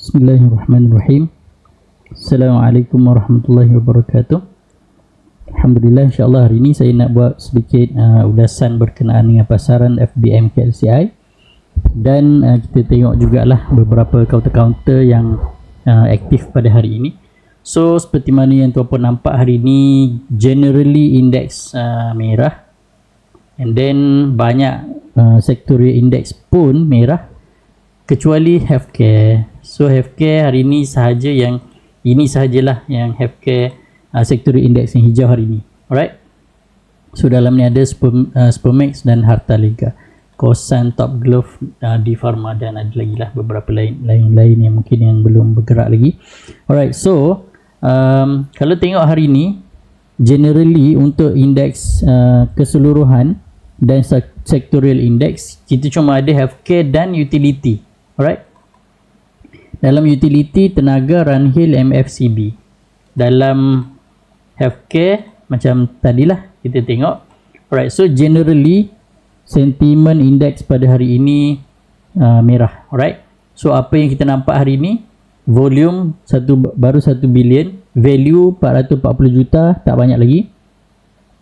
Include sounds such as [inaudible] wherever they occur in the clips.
Bismillahirrahmanirrahim. Assalamualaikum warahmatullahi wabarakatuh. Alhamdulillah insyaAllah hari ini saya nak buat sedikit uh, ulasan berkenaan dengan pasaran FBM KLCI dan uh, kita tengok jugalah beberapa counter-counter yang uh, aktif pada hari ini. So seperti mana yang tuan-puan nampak hari ini generally index uh, merah and then banyak uh, sectorial index pun merah kecuali healthcare. So healthcare hari ini sahaja yang ini sahajalah yang healthcare uh, sectorial index yang hijau hari ini. Alright. So dalam ni ada Sperm, uh, Spermex dan Harta Lega. Kosan, Top Glove, uh, di Pharma dan ada lagi lah beberapa lain lain lain yang mungkin yang belum bergerak lagi. Alright. So um, kalau tengok hari ini generally untuk indeks uh, keseluruhan dan sectorial index kita cuma ada healthcare dan utility. Alright. Dalam utility tenaga Runhill MFCB. Dalam healthcare macam tadilah kita tengok. Alright. So generally sentiment index pada hari ini uh, merah. Alright. So apa yang kita nampak hari ini volume satu baru 1 bilion, value 440 juta, tak banyak lagi.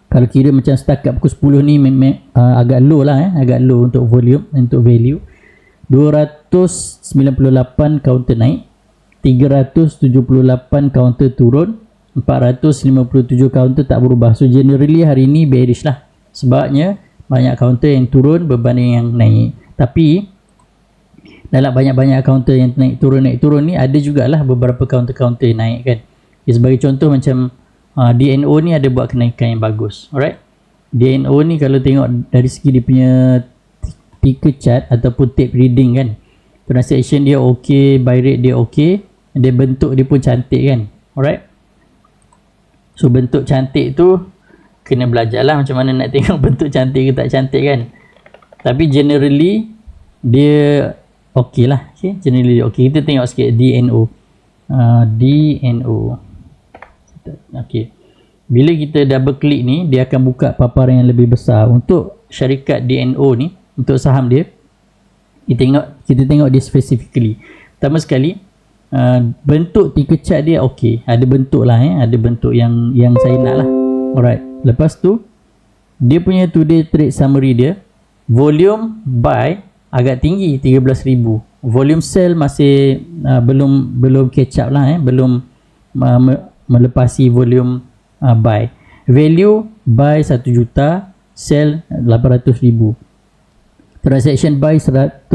Kalau kira macam setakat pukul 10 ni me- uh, agak low lah eh, agak low untuk volume, untuk value. 298 counter naik 378 counter turun 457 counter tak berubah. So generally hari ini bearish lah. Sebabnya banyak counter yang turun berbanding yang naik. Tapi dalam banyak-banyak counter yang naik turun naik turun ni ada jugalah beberapa counter-counter yang naik kan. Okay, sebagai contoh macam uh, DNO ni ada buat kenaikan yang bagus alright? DNO ni kalau tengok dari segi dia punya ticker chart ataupun tape reading kan transaction dia okey buy rate dia okey dia bentuk dia pun cantik kan? Alright? So bentuk cantik tu kena belajar lah macam mana nak tengok [laughs] bentuk cantik ke tak cantik kan? Tapi generally dia okey lah. Okay? generally okey kita tengok sikit DNO uh, DNO okey bila kita double click ni dia akan buka paparan yang lebih besar. Untuk syarikat DNO ni untuk saham dia kita tengok kita tengok dia specifically. Pertama sekali uh, bentuk ticker chart dia okey. Ada bentuk lah eh. Ada bentuk yang yang saya nak lah. Alright. Lepas tu dia punya today trade summary dia volume buy agak tinggi 13000 volume sell masih uh, belum belum catch up lah eh. Belum uh, melepasi volume uh, buy. Value buy 1 juta sell 800000 transaction buy 153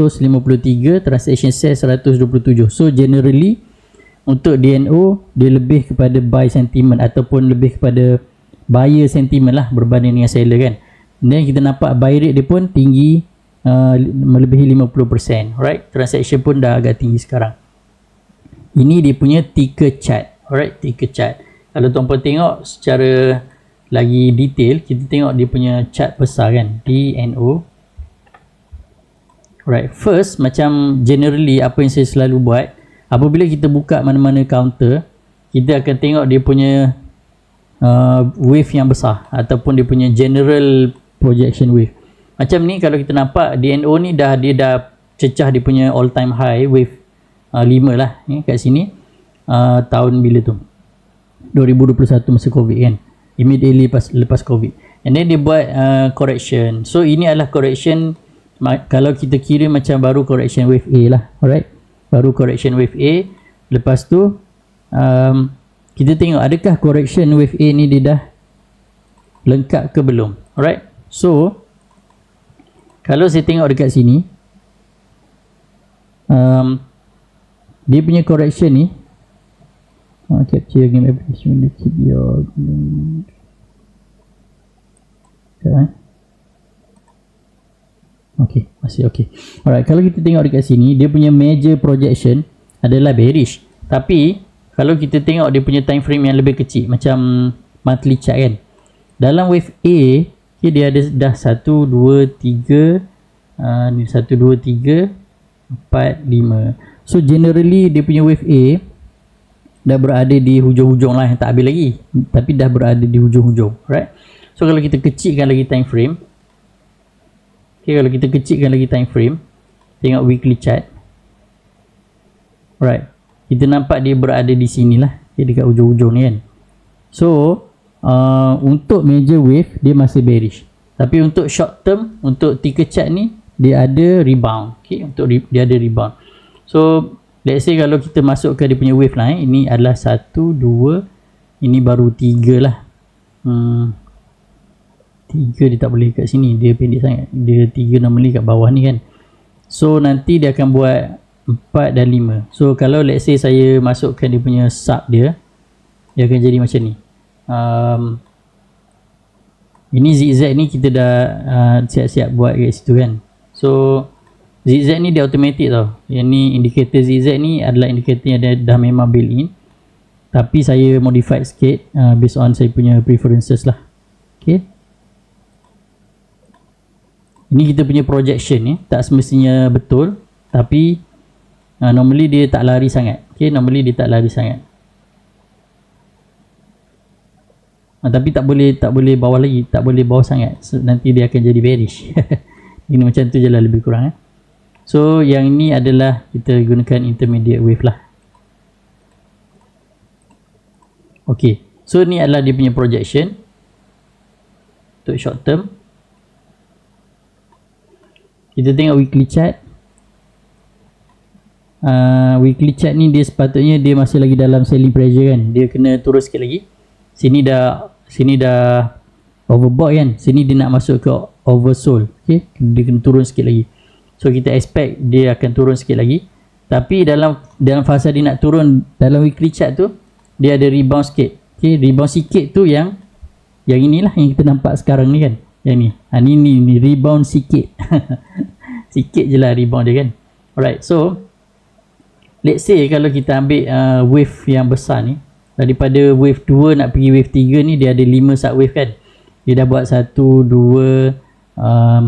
transaction sell 127 so generally untuk DNO dia lebih kepada buy sentiment ataupun lebih kepada buyer sentiment lah berbanding dengan seller kan. Dan kita nampak buy rate dia pun tinggi uh, melebihi 50% right transaction pun dah agak tinggi sekarang. Ini dia punya ticker chart. Alright? Ticker chart. Kalau tuan-puan tengok secara lagi detail kita tengok dia punya chart besar kan. DNO Right, first macam generally apa yang saya selalu buat apabila kita buka mana-mana counter kita akan tengok dia punya uh, wave yang besar ataupun dia punya general projection wave. Macam ni kalau kita nampak DNO ni dah dia dah cecah dia punya all time high wave uh, 5 lah ya, kat sini uh, tahun bila tu? 2021 masa covid kan? Immediately lepas, lepas covid. And then dia buat uh, correction. So ini adalah correction kalau kita kira macam baru correction wave A lah alright? Baru correction wave A lepas tu um, kita tengok adakah correction wave A ni dia dah lengkap ke belum alright? So kalau saya tengok dekat sini um, dia punya correction ni uh, capture game application dia your okay. Okey, masih okey. Alright, kalau kita tengok dekat sini, dia punya major projection adalah bearish. Tapi kalau kita tengok dia punya time frame yang lebih kecil macam monthly chart kan. Dalam wave A, okay, dia ada dah 1 2 3 uh, ni 1 2 3 4 5. So generally dia punya wave A dah berada di hujung-hujung lah yang tak habis lagi. Tapi dah berada di hujung-hujung, right? So kalau kita kecilkan lagi time frame, Okay, kalau kita kecilkan lagi time frame, tengok weekly chart. Right. kita nampak dia berada di sini lah dia dekat ujung-ujung ni kan so uh, untuk major wave dia masih bearish tapi untuk short term untuk ticker chart ni dia ada rebound okay? untuk re- dia ada rebound so let's say kalau kita masuk ke dia punya wave lah eh. ini adalah satu dua ini baru tiga lah hmm, tiga dia tak boleh kat sini. Dia pendek sangat. Dia tiga normally kat bawah ni kan. So nanti dia akan buat 4 dan 5 so kalau let's say saya masukkan dia punya sub dia dia akan jadi macam ni. Um, ini zigzag ni kita dah uh, siap-siap buat kat situ kan. So zigzag ni dia automatic tau. Yang ni indikator zigzag ni adalah indikator yang dah, dah memang built in. Tapi saya modified sikit uh, based on saya punya preferences lah. Ok ini kita punya projection ni tak semestinya betul tapi uh, normally dia tak lari sangat. Okay, normally dia tak lari sangat. Uh, tapi tak boleh tak boleh bawah lagi tak boleh bawah sangat. So, nanti dia akan jadi bearish. [laughs] Ini macam tu je lah lebih kurang eh. so yang ni adalah kita gunakan intermediate wave lah. Ok so ni adalah dia punya projection untuk short term kita tengok weekly chart uh, weekly chart ni dia sepatutnya dia masih lagi dalam selling pressure kan. Dia kena turun sikit lagi. Sini dah sini dah overbought kan. Sini dia nak masuk ke oversold okay? dia kena turun sikit lagi. So kita expect dia akan turun sikit lagi. Tapi dalam dalam fasa dia nak turun dalam weekly chart tu dia ada rebound sikit okay? rebound sikit tu yang yang inilah yang kita nampak sekarang ni kan yang ni. Ha, ni, ni, ni rebound sikit. [laughs] Sikit je lah rebound dia kan. Alright so let's say kalau kita ambil uh, wave yang besar ni daripada wave 2 nak pergi wave 3 ni dia ada 5 sub wave kan. Dia dah buat 1 2 um,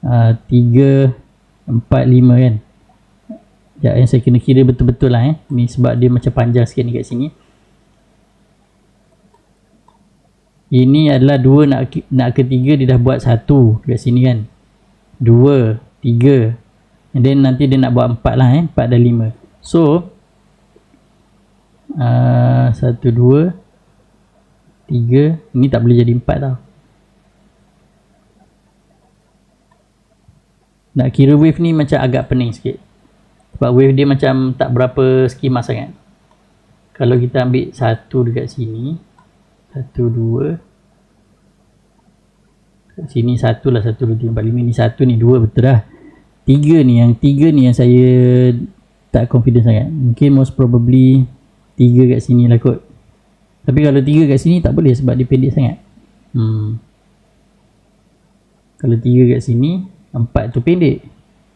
uh, 3 4 5 kan. Ya yang saya kena kira betul-betul lah eh. Ni sebab dia macam panjang sikit ni kat sini ini adalah 2 nak nak ke 3 dia dah buat 1 kat sini kan. 2 3 and then nanti dia nak buat 4 lah eh. 4 dan 5 So uh, Satu, dua Tiga. Ini tak boleh jadi empat tau. Nak kira wave ni macam agak pening sikit. Sebab wave dia macam tak berapa skema sangat Kalau kita ambil satu dekat sini Satu, dua. Kat sini satu lah Satu, dua, tiga, empat, lima. Ni satu ni dua betul lah. Tiga ni yang tiga ni yang saya tak confident sangat. Mungkin most probably tiga kat sini lah kot. Tapi kalau tiga kat sini tak boleh sebab dia pendek sangat. Hmm. kalau tiga kat sini empat tu pendek.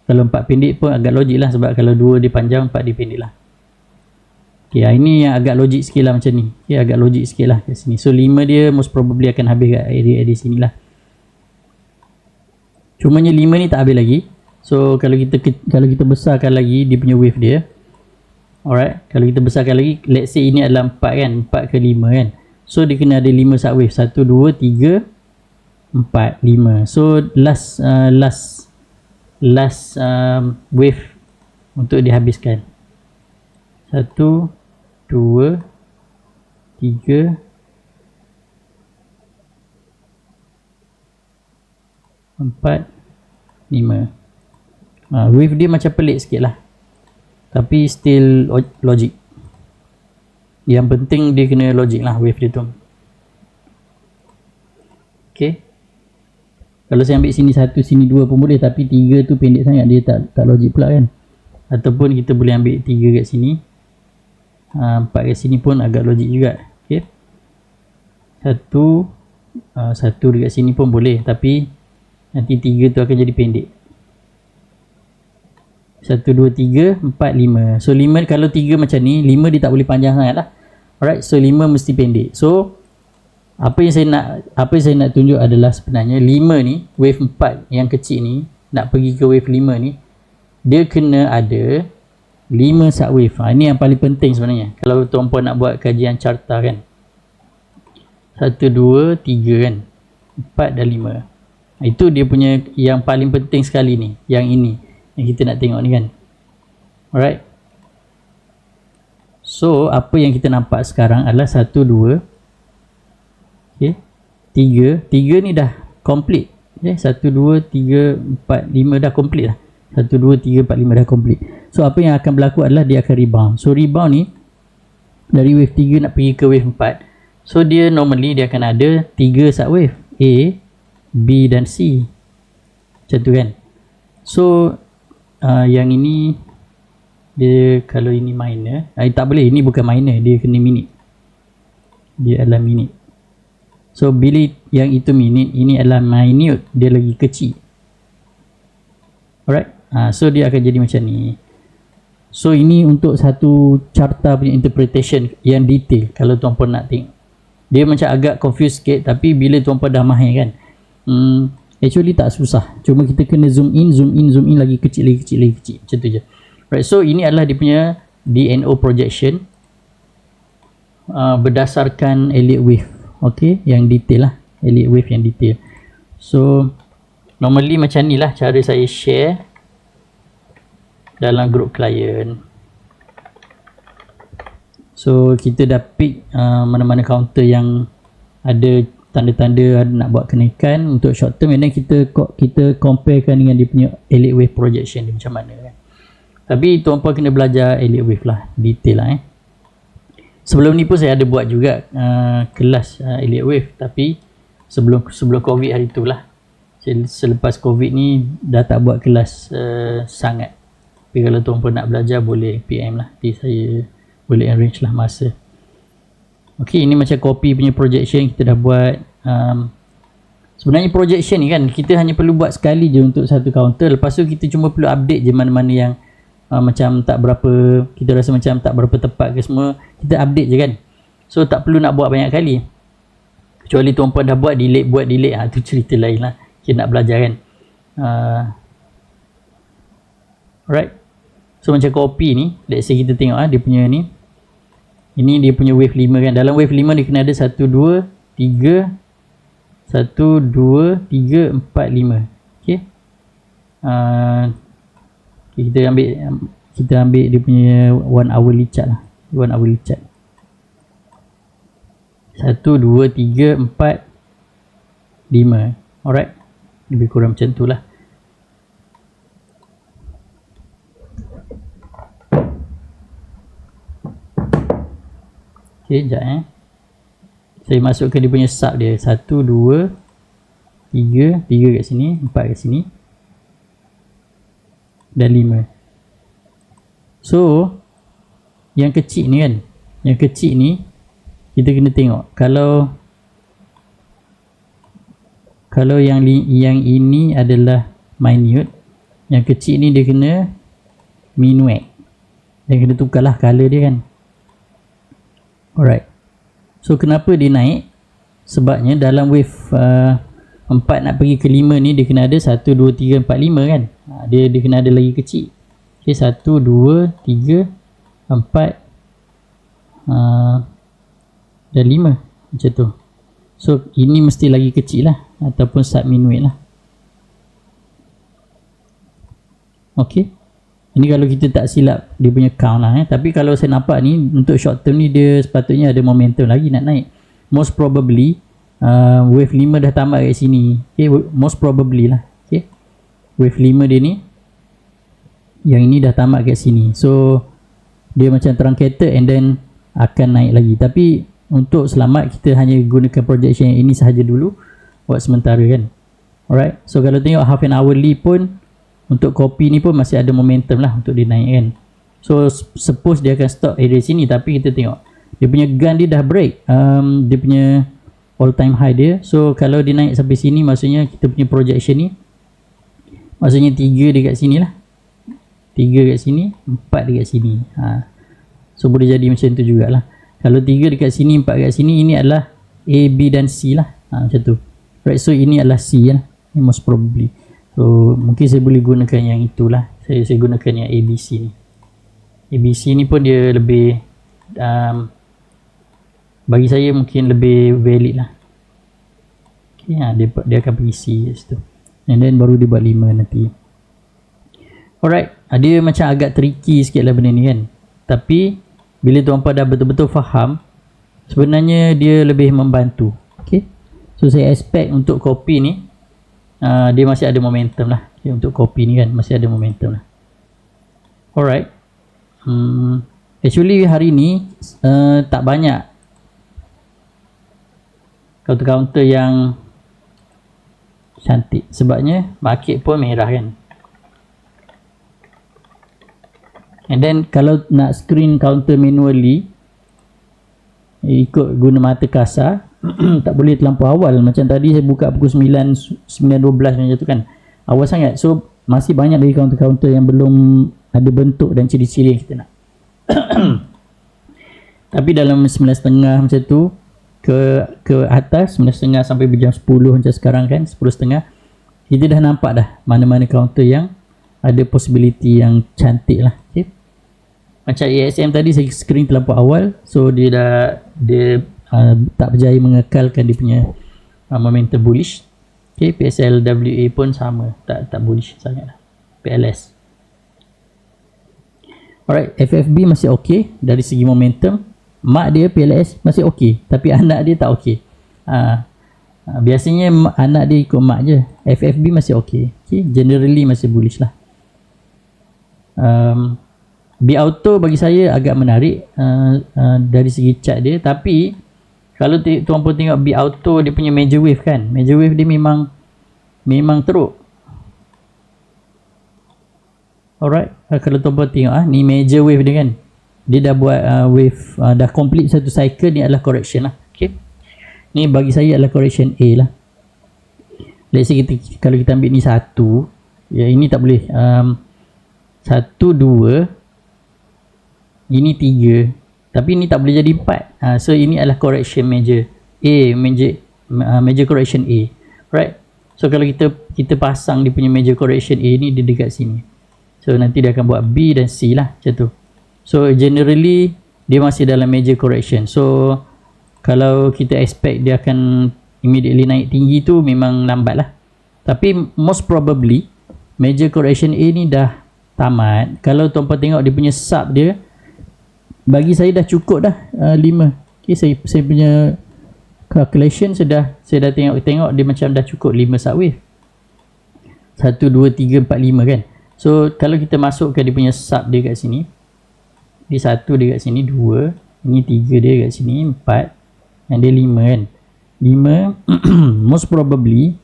Kalau empat pendek pun agak logik lah sebab kalau dua dia panjang empat dia pendek lah ok ini yang agak logik sikit lah macam ni ok agak logik sikit lah kat sini so lima dia most probably akan habis kat area-area sini lah cumanya lima ni tak habis lagi So kalau kita kalau kita besarkan lagi dia punya wave dia. Alright, kalau kita besarkan lagi let's say ini adalah 4 kan, 4 ke 5 kan. So dia kena ada 5 sub wave. 1 2 3 4 5. So last uh, last last um, wave untuk dihabiskan. 1 2 3 4 5 ha, wave dia macam pelik sikit lah. Tapi still logic. Yang penting dia kena logic lah wave dia tu. Ok kalau saya ambil sini satu sini dua pun boleh tapi tiga tu pendek sangat dia tak tak logik pula kan. Ataupun kita boleh ambil tiga kat sini empat kat sini pun agak logik juga ok satu uh, satu dekat sini pun boleh tapi nanti tiga tu akan jadi pendek satu, dua, tiga, empat, lima. So lima kalau tiga macam ni, lima dia tak boleh panjang sangat lah. Alright, so lima mesti pendek. So apa yang saya nak apa yang saya nak tunjuk adalah sebenarnya lima ni, wave empat yang kecil ni, nak pergi ke wave lima ni, dia kena ada lima sub wave. Ha, ini yang paling penting sebenarnya. Kalau tuan-puan nak buat kajian carta kan. Satu, dua, tiga kan. Empat dan lima. Itu dia punya yang paling penting sekali ni. Yang ini yang kita nak tengok ni kan alright So, apa yang kita nampak sekarang adalah satu, dua, okay, tiga. Tiga ni dah complete. Okay, satu, dua, tiga, empat, lima dah complete lah. Satu, dua, tiga, empat, lima dah complete. So, apa yang akan berlaku adalah dia akan rebound. So, rebound ni dari wave tiga nak pergi ke wave empat. So, dia normally dia akan ada tiga subwave. A, B dan C. Macam tu kan. So, uh, yang ini dia kalau ini minor eh, tak boleh ini bukan minor dia kena minit dia adalah minit so bila yang itu minit ini adalah minute dia lagi kecil alright ha, so dia akan jadi macam ni. So ini untuk satu carta punya interpretation yang detail kalau tuan puan nak tengok. Dia macam agak confused sikit tapi bila tuan puan dah mahir kan. Hmm, actually tak susah. Cuma kita kena zoom in zoom in zoom in lagi kecil lagi kecil lagi kecil. Macam tu je. Right, so ini adalah dia punya DNO projection uh, berdasarkan Elliott wave. Okay, yang detail lah. Elliott wave yang detail. So, normally macam ni lah cara saya share dalam group client. So, kita dah pick uh, mana-mana counter yang ada tanda-tanda nak buat kenaikan untuk short term and then kita kita comparekan dengan dia punya Elliott wave projection dia macam mana kan. Tapi tuan puan kena belajar Elliott Wave lah, detail lah eh. Sebelum ni pun saya ada buat juga uh, kelas uh, Elliott Wave tapi sebelum sebelum Covid hari tu lah. Selepas Covid ni dah tak buat kelas uh, sangat. Tapi kalau tuan puan nak belajar boleh PM lah. Nanti saya boleh arrange lah masa. Okay, ini macam copy punya projection kita dah buat. Um, sebenarnya projection ni kan kita hanya perlu buat sekali je untuk satu counter. Lepas tu kita cuma perlu update je mana-mana yang uh, macam tak berapa kita rasa macam tak berapa tepat ke semua kita update je kan so tak perlu nak buat banyak kali kecuali tuan puan dah buat delete buat delete ha, tu cerita lain lah kita nak belajar kan uh, alright so macam kopi ni let's say kita tengok ah dia punya ni ini dia punya wave 5 kan dalam wave 5 dia kena ada 1 2 3 1 2 3 4 5 okey uh, Okay, kita ambil kita ambil dia punya one hour chart lah. One hour chart. Satu, dua, tiga, empat, lima. Alright. Lebih kurang macam tu lah. Okay, sekejap eh. Saya masukkan dia punya sub dia. Satu, dua, tiga. Tiga kat sini. Empat kat sini dan 5 so yang kecil ni kan yang kecil ni kita kena tengok kalau kalau yang yang ini adalah minute yang kecil ni dia kena minuet dia kena tukarlah color dia kan alright. So kenapa dia naik? Sebabnya dalam wave uh, empat nak pergi ke lima ni dia kena ada satu, dua, tiga, empat, lima kan? Ha, dia, dia kena ada lagi kecil. Ok satu, dua, tiga, empat uh, dan lima. Macam tu. So ini mesti lagi kecil lah. Ataupun sub minuit lah. Ok ini kalau kita tak silap dia punya count lah eh. tapi kalau saya nampak ni untuk short term ni dia sepatutnya ada momentum lagi nak naik. Most probably uh, wave 5 dah tamat kat sini. Okay, most probably lah. Okay. wave 5 dia ni yang ini dah tamat kat sini. So dia macam truncated and then akan naik lagi. Tapi untuk selamat kita hanya gunakan projection yang ini sahaja dulu. Buat sementara kan. Alright. So kalau tengok half an hourly pun untuk kopi ni pun masih ada momentum lah untuk dia naik kan. So suppose dia akan stop area sini. Tapi kita tengok dia punya gun dia dah break. Um, dia punya all time high dia. So kalau dia naik sampai sini maksudnya kita punya projection ni maksudnya 3 dekat sini lah. 3 dekat sini 4 dekat sini. Ha. so boleh jadi macam tu jugalah. Kalau 3 dekat sini 4 dekat sini ini adalah A, B dan C lah. Ha, macam tu. Right so ini adalah C lah. Most probably so mungkin saya boleh gunakan yang itulah. Saya, saya gunakan yang ABC ni. ABC ni pun dia lebih um, bagi saya mungkin lebih valid lah. Okay, ha, dia, dia akan pergi C kat situ. And then baru dia buat 5 nanti. Alright ha, dia macam agak tricky sikit lah benda ni kan. Tapi bila tuan-puan dah betul-betul faham sebenarnya dia lebih membantu. Okay? so saya expect untuk kopi ni uh, dia masih ada momentum lah. Okay, untuk kopi ni kan masih ada momentum lah. Alright. Hmm, actually hari ni uh, tak banyak counter-counter yang cantik. Sebabnya market pun merah kan. And then kalau nak screen counter manually ikut guna mata kasar [clears throat] tak boleh terlampau awal. Macam tadi saya buka pukul 9 9.12 macam tu kan. Awal sangat. So masih banyak lagi counter-counter yang belum ada bentuk dan ciri-ciri yang kita nak. [clears throat] Tapi dalam 9.30 macam tu ke ke atas 9.30 sampai jam 10 macam sekarang kan 10.30 kita dah nampak dah mana-mana counter yang ada possibility yang cantik lah. Okay. macam ASM tadi saya screen terlampau awal. So dia dah dia uh, tak berjaya mengekalkan dia punya uh, momentum bullish. Okay. PSL WA pun sama. Tak tak bullish sangat lah. PLS alright FFB masih ok dari segi momentum. Mak dia PLS masih okey tapi anak dia tak okey ha. ha biasanya anak dia ikut mak je. FFB masih okey okay. generally masih bullish lah. Um, B auto bagi saya agak menarik uh, uh, dari segi chart dia. Tapi kalau tuan pun tengok B auto dia punya major wave kan? Major wave dia memang memang teruk. Alright. Kalau tuan pun tengok ah ni major wave dia kan? Dia dah buat uh, wave uh, dah complete satu cycle ni adalah correction lah. Okay. ni bagi saya adalah correction A lah. Let's say kita, kalau kita ambil ni satu ya ini tak boleh um, satu dua ini tiga tapi ini tak boleh jadi empat uh, so ini adalah correction major A major uh, major correction A right so kalau kita kita pasang dia punya major correction A ni dia dekat sini so nanti dia akan buat B dan C lah macam tu So generally dia masih dalam major correction. So kalau kita expect dia akan immediately naik tinggi tu memang lambat lah. Tapi most probably major correction A ni dah tamat. Kalau tuan-tuan tengok dia punya sub dia bagi saya dah cukup dah uh, 5. Okay, saya, saya punya calculation sudah saya dah tengok tengok dia macam dah cukup 5 sub wave. 1 2 3 4 5 kan. So kalau kita masukkan dia punya sub dia kat sini dia satu dia kat sini dua ini tiga dia kat sini empat dan dia lima kan lima [clears throat] most probably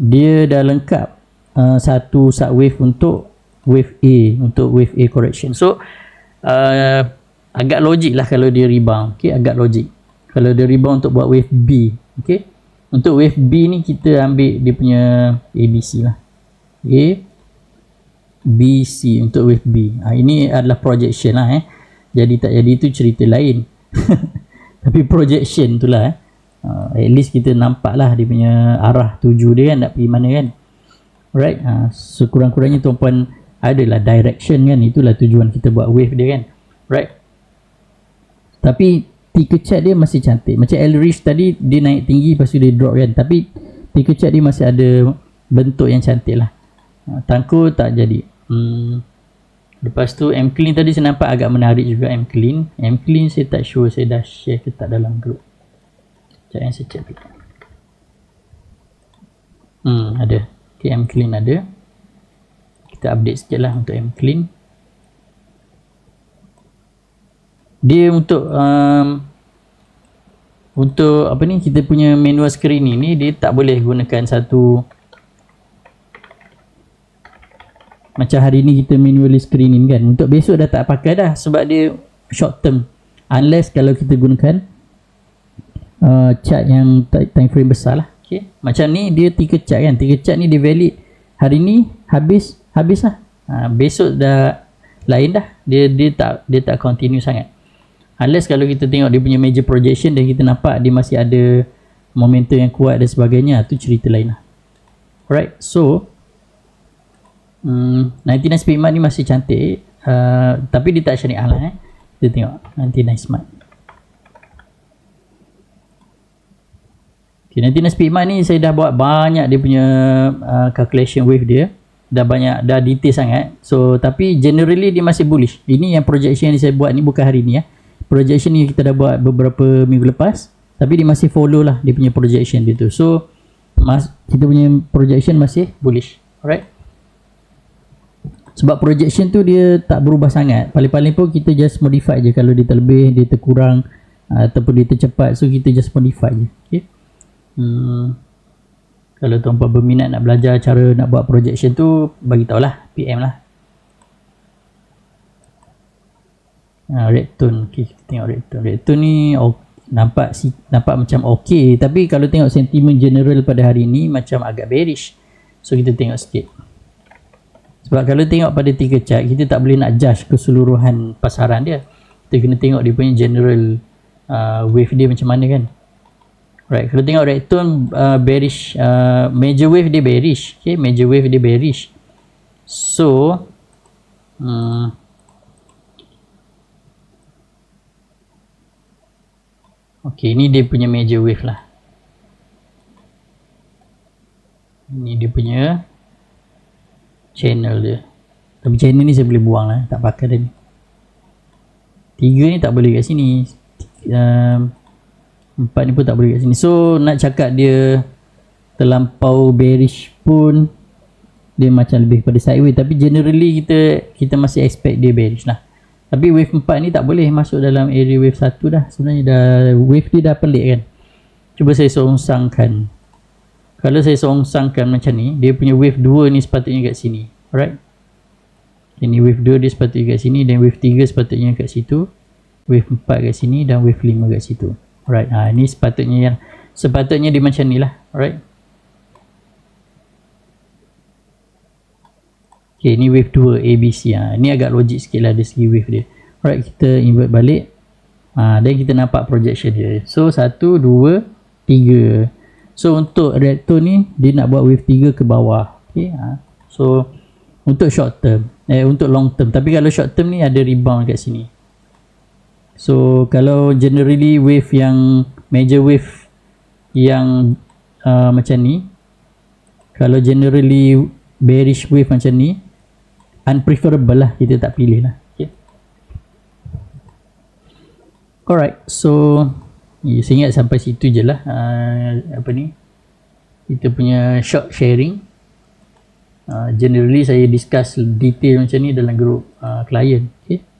dia dah lengkap uh, satu sub untuk wave A untuk wave A correction so uh, agak logik lah kalau dia rebound okay, agak logik kalau dia rebound untuk buat wave B okay. untuk wave B ni kita ambil dia punya ABC lah A BC untuk wave B. Ha, ini adalah projection lah eh. Jadi tak jadi itu cerita lain. [laughs] Tapi projection tu lah eh. Uh, at least kita nampak lah dia punya arah tuju dia kan nak pergi mana kan. Right. Ha, sekurang-kurangnya tuan-puan adalah direction kan. Itulah tujuan kita buat wave dia kan. Right. Tapi ticker chart dia masih cantik. Macam Reef tadi dia naik tinggi lepas tu dia drop kan. Tapi ticker chart dia masih ada bentuk yang cantik lah. Ha, tangku tak jadi. Hmm. Lepas tu M clean tadi saya nampak agak menarik juga M clean. M clean saya tak sure saya dah share ke tak dalam group. Jangan saya check dulu. Hmm, ada. Okay, M clean ada. Kita update sikit lah untuk M clean. Dia untuk um, untuk apa ni kita punya manual screen ni dia tak boleh gunakan satu macam hari ni kita manually screening kan. Untuk besok dah tak pakai dah sebab dia short term. Unless kalau kita gunakan uh, chart yang time frame besar lah. Okay. macam ni dia tiga chart kan. Tiga chart ni dia valid. Hari ni habis habis lah uh, besok dah lain dah dia dia tak dia tak continue sangat unless kalau kita tengok dia punya major projection dan kita nampak dia masih ada momentum yang kuat dan sebagainya tu cerita lain lah alright so Hmm, 99 Speedmart ni masih cantik uh, tapi dia tak syariah lah eh. Kita tengok 99 Smart. Okay, 99 Speedmart ni saya dah buat banyak dia punya uh, calculation wave dia. Dah banyak dah detail sangat. So tapi generally dia masih bullish. Ini yang projection yang saya buat ni bukan hari ni ya. Projection ni kita dah buat beberapa minggu lepas. Tapi dia masih follow lah dia punya projection dia tu. So mas, kita punya projection masih bullish. Alright? Sebab projection tu dia tak berubah sangat. Paling-paling pun kita just modify je. Kalau dia terlebih dia terkurang ataupun dia tercepat so kita just modify je. Okay? Hmm kalau tuan-puan berminat nak belajar cara nak buat projection tu bagi tahulah PM lah. Ha, red tone. Kita tengok red tone. Red tone ni oh, nampak si, nampak macam ok tapi kalau tengok sentimen general pada hari ni macam agak bearish. So kita tengok sikit. Sebab kalau tengok pada tiga chart kita tak boleh nak judge keseluruhan pasaran dia. Kita kena tengok dia punya general uh, wave dia macam mana kan Right, kalau tengok red tone uh, bearish, uh, major wave dia bearish. Okay, major wave dia bearish. So, uh, okay, ni dia punya major wave lah. Ni dia punya channel dia. Tapi channel ni saya boleh buang lah, tak pakai dah ni. Tiga ni tak boleh kat sini. Um, Empat ni pun tak boleh kat sini. So nak cakap dia terlampau bearish pun dia macam lebih pada sideways tapi generally kita kita masih expect dia bearish lah. Tapi wave 4 ni tak boleh masuk dalam area wave 1 dah. Sebenarnya dah wave dia dah pelik kan. Cuba saya songsangkan. Kalau saya songsangkan macam ni, dia punya wave 2 ni sepatutnya kat sini. Alright. Ini wave 2 dia sepatutnya kat sini dan wave 3 sepatutnya kat situ. Wave 4 kat sini dan wave 5 kat situ. Alright, ha, ini sepatutnya yang sepatutnya dia macam ni lah. Alright. Okay, ini wave 2 ABC. Ha. Ini agak logik sikit lah dari segi wave dia. Alright, kita invert balik. Ha, dan kita nampak projection dia. So, 1, 2, 3. So, untuk tone ni, dia nak buat wave 3 ke bawah. Okay, ha. So, untuk short term. Eh, untuk long term. Tapi kalau short term ni ada rebound kat sini. So kalau generally wave yang major wave yang uh, macam ni kalau generally bearish wave macam ni unpreferable lah kita tak pilih lah. Okay. alright so ya, saya ingat sampai situ je lah uh, apa ni kita punya short sharing. Uh, generally saya discuss detail macam ni dalam group uh, client okay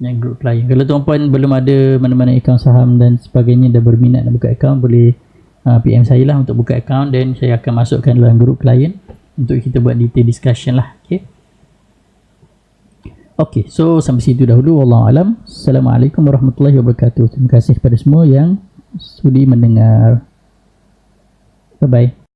yang group klien. Kalau tuan-puan belum ada mana-mana akaun saham dan sebagainya dah berminat nak buka akaun boleh uh, PM saya lah untuk buka akaun dan saya akan masukkan dalam group klien untuk kita buat detail discussion lah. Okay. Okay, so sampai situ dahulu. Wallahualam. Assalamualaikum warahmatullahi wabarakatuh. Terima kasih kepada semua yang sudi mendengar. Bye-bye.